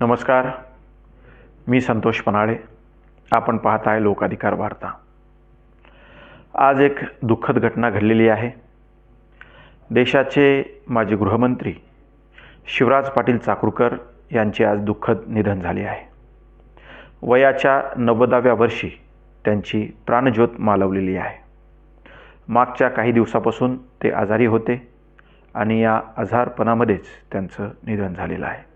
नमस्कार. मी संतोष पनाळे. आपण पाहत आहे लोकाधिकार वार्ता. आज एक दुःखद घटना घडलेली आहे. देशाचे माजी गृहमंत्री शिवराज पाटील चाकूरकर यांचे आज दुःखद निधन झाले आहे. वयाच्या नव्वदाव्या वर्षी त्यांची प्राणज्योत मालवलेली आहे. मागच्या काही दिवसापासून ते आजारी होते आणि या आजारपणामध्येच त्यांचं निधन झालेलं आहे.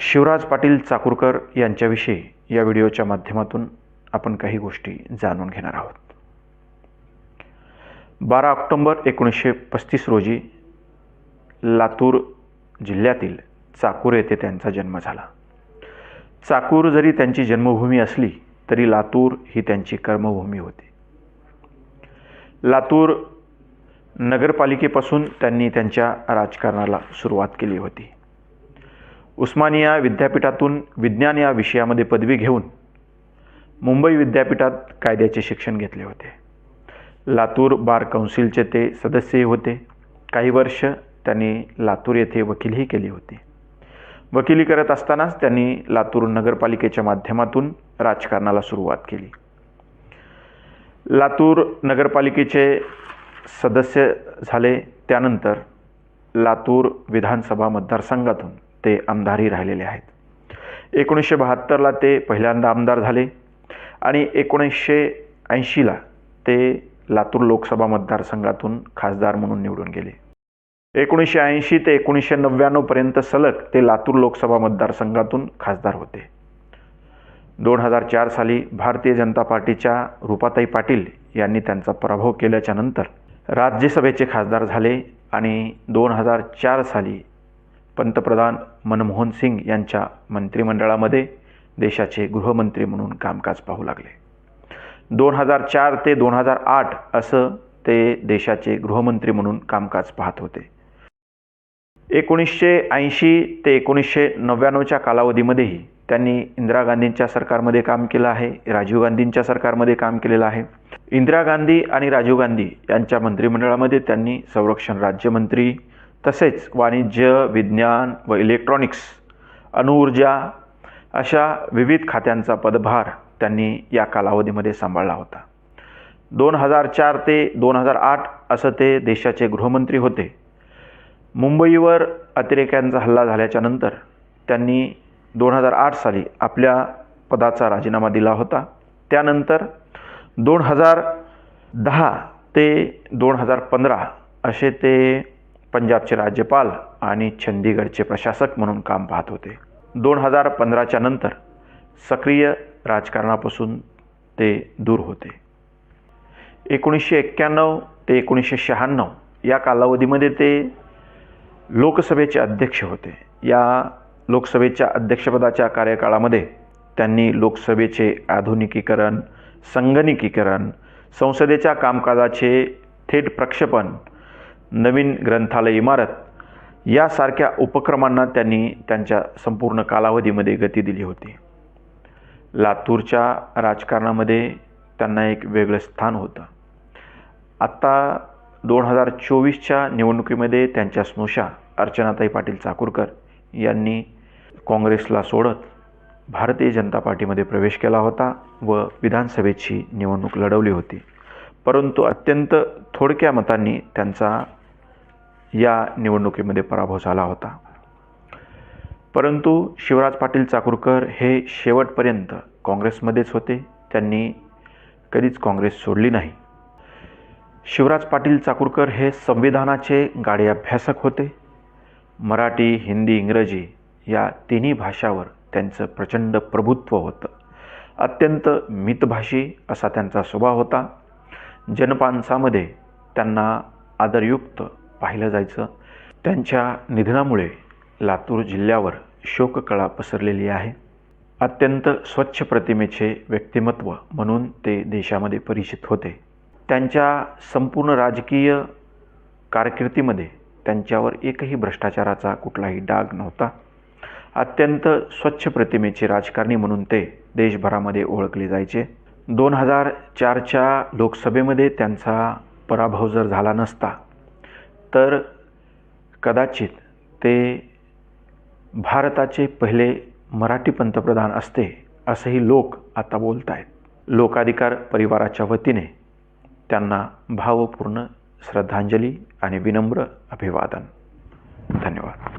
शिवराज पाटील चाकूरकर यांच्याविषयी या व्हिडिओच्या माध्यमातून आपण काही गोष्टी जाणून घेणार आहोत. बारा ऑक्टोंबर एकोणीसशे पस्तीस रोजी लातूर जिल्ह्यातील चाकूर येथे त्यांचा जन्म झाला. चाकूर जरी त्यांची जन्मभूमी असली तरी लातूर ही त्यांची कर्मभूमी होती. लातूर नगरपालिकेपासून त्यांनी त्यांच्या राजकारणाला सुरुवात केली होती. उस्मानिया विद्यापीठातून विज्ञान या विषयामध्ये पदवी घेऊन मुंबई विद्यापीठात कायद्याचे शिक्षण घेतले होते. लातूर बार कौन्सिलचे ते सदस्यही होते. काही वर्ष त्यांनी लातूर येथे वकिलीही केली होती. वकिली करत असतानाच त्यांनी लातूर नगरपालिकेच्या माध्यमातून राजकारणाला सुरुवात केली. लातूर नगरपालिकेचे सदस्य झाले त्यानंतर लातूर विधानसभा मतदारसंघातून. ते आमदारही राहिलेले आहेत. एकोणीसशे बहात्तरला ते पहिल्यांदा आमदार झाले आणि एकोणीसशे ऐंशीला ते लातूर लोकसभा मतदारसंघातून खासदार म्हणून निवडून गेले. एकोणीसशे ऐंशी ते एकोणीसशे नव्याण्णवपर्यंत सलग ते लातूर लोकसभा मतदारसंघातून खासदार होते. दोन हजार चार साली भारतीय जनता पार्टीच्या रूपाताई पाटील यांनी त्यांचा पराभव केल्याच्यानंतर राज्यसभेचे खासदार झाले आणि दोन हजार चार साली पंतप्रधान मनमोहन सिंग यांच्या मंत्रिमंडळामध्ये देशाचे गृहमंत्री म्हणून कामकाज पाहू लागले. दोन हजार चार ते दोन हजार आठ असं ते देशाचे गृहमंत्री म्हणून कामकाज पाहत होते. एकोणीसशे ऐंशी ते एकोणीसशे नव्याण्णवच्या कालावधीमध्येही त्यांनी इंदिरा गांधींच्या सरकारमध्ये काम केलं आहे राजीव गांधींच्या सरकारमध्ये काम केलेलं आहे. इंदिरा गांधी आणि राजीव गांधी यांच्या मंत्रिमंडळामध्ये त्यांनी संरक्षण राज्यमंत्री तसेच वाणिज्य विज्ञान व इलेक्ट्रॉनिक्स अणुऊर्जा अशा विविध खात्यांचा पदभार त्यांनी या कालावधीमध्ये सांभाळला होता. दोन हजार चार ते दोन हजार आठ असं ते देशाचे गृहमंत्री होते. मुंबईवर अतिरेक्यांचा हल्ला झाल्याच्यानंतर त्यांनी दोन हजार आठ साली आपल्या पदाचा राजीनामा दिला होता. त्यानंतर दोन हजार दहा ते दोन हजार पंधरा असे ते पंजाबचे राज्यपाल आणि चंदीगडचे प्रशासक म्हणून काम पाहत होते. दोन हजार पंधराच्या नंतर सक्रिय राजकारणापासून ते दूर होते. एकोणीसशे एक्क्याण्णव ते एकोणीसशे शहाण्णव या कालावधीमध्ये ते लोकसभेचे अध्यक्ष होते. या लोकसभेच्या अध्यक्षपदाच्या कार्यकाळामध्ये त्यांनी लोकसभेचे आधुनिकीकरण संगणकीकरण संसदेच्या कामकाजाचे थेट प्रक्षेपण नवीन ग्रंथालय इमारत यासारख्या उपक्रमांना त्यांनी त्यांच्या संपूर्ण कालावधीमध्ये गती दिली होती. लातूरच्या राजकारणामध्ये त्यांना एक वेगळं स्थान होतं. आत्ता दोन हजार चोवीसच्या निवडणुकीमध्ये त्यांच्या स्नुषा अर्चनाताई पाटील चाकूरकर यांनी काँग्रेसला सोडत भारतीय जनता पार्टीमध्ये प्रवेश केला होता व विधानसभेची निवडणूक लढवली होती. परंतु अत्यंत थोडक्या मतांनी त्यांचा या निवडणुकीमध्ये पराभव झाला होता. परंतु शिवराज पाटील चाकूरकर हे शेवटपर्यंत काँग्रेसमध्येच होते. त्यांनी कधीच काँग्रेस सोडली नाही. शिवराज पाटील चाकूरकर हे संविधानाचे गाडे अभ्यासक होते. मराठी हिंदी इंग्रजी या तिन्ही भाषावर त्यांचं प्रचंड प्रभुत्व होतं. अत्यंत मितभाषी असा त्यांचा स्वभाव होता. जनमानसामध्ये त्यांना आदरयुक्त पाहिलं जायचं. त्यांच्या निधनामुळे लातूर जिल्ह्यावर शोककळा पसरलेली आहे. अत्यंत स्वच्छ प्रतिमेचे व्यक्तिमत्व म्हणून ते देशामध्ये परिचित होते. त्यांच्या संपूर्ण राजकीय कारकिर्दीमध्ये त्यांच्यावर एकही भ्रष्टाचाराचा कुठलाही डाग नव्हता. अत्यंत स्वच्छ प्रतिमेचे राजकारणी म्हणून ते देशभरामध्ये ओळखले जायचे. दोन हजार चारच्या लोकसभेमध्ये त्यांचा पराभव जर झाला नसता तर कदाचित ते भारताचे पहिले मराठी पंतप्रधान असते असंही लोक आता बोलत आहेत लोकाधिकार परिवाराच्या वतीने त्यांना भावपूर्ण श्रद्धांजली आणि विनम्र अभिवादन. धन्यवाद.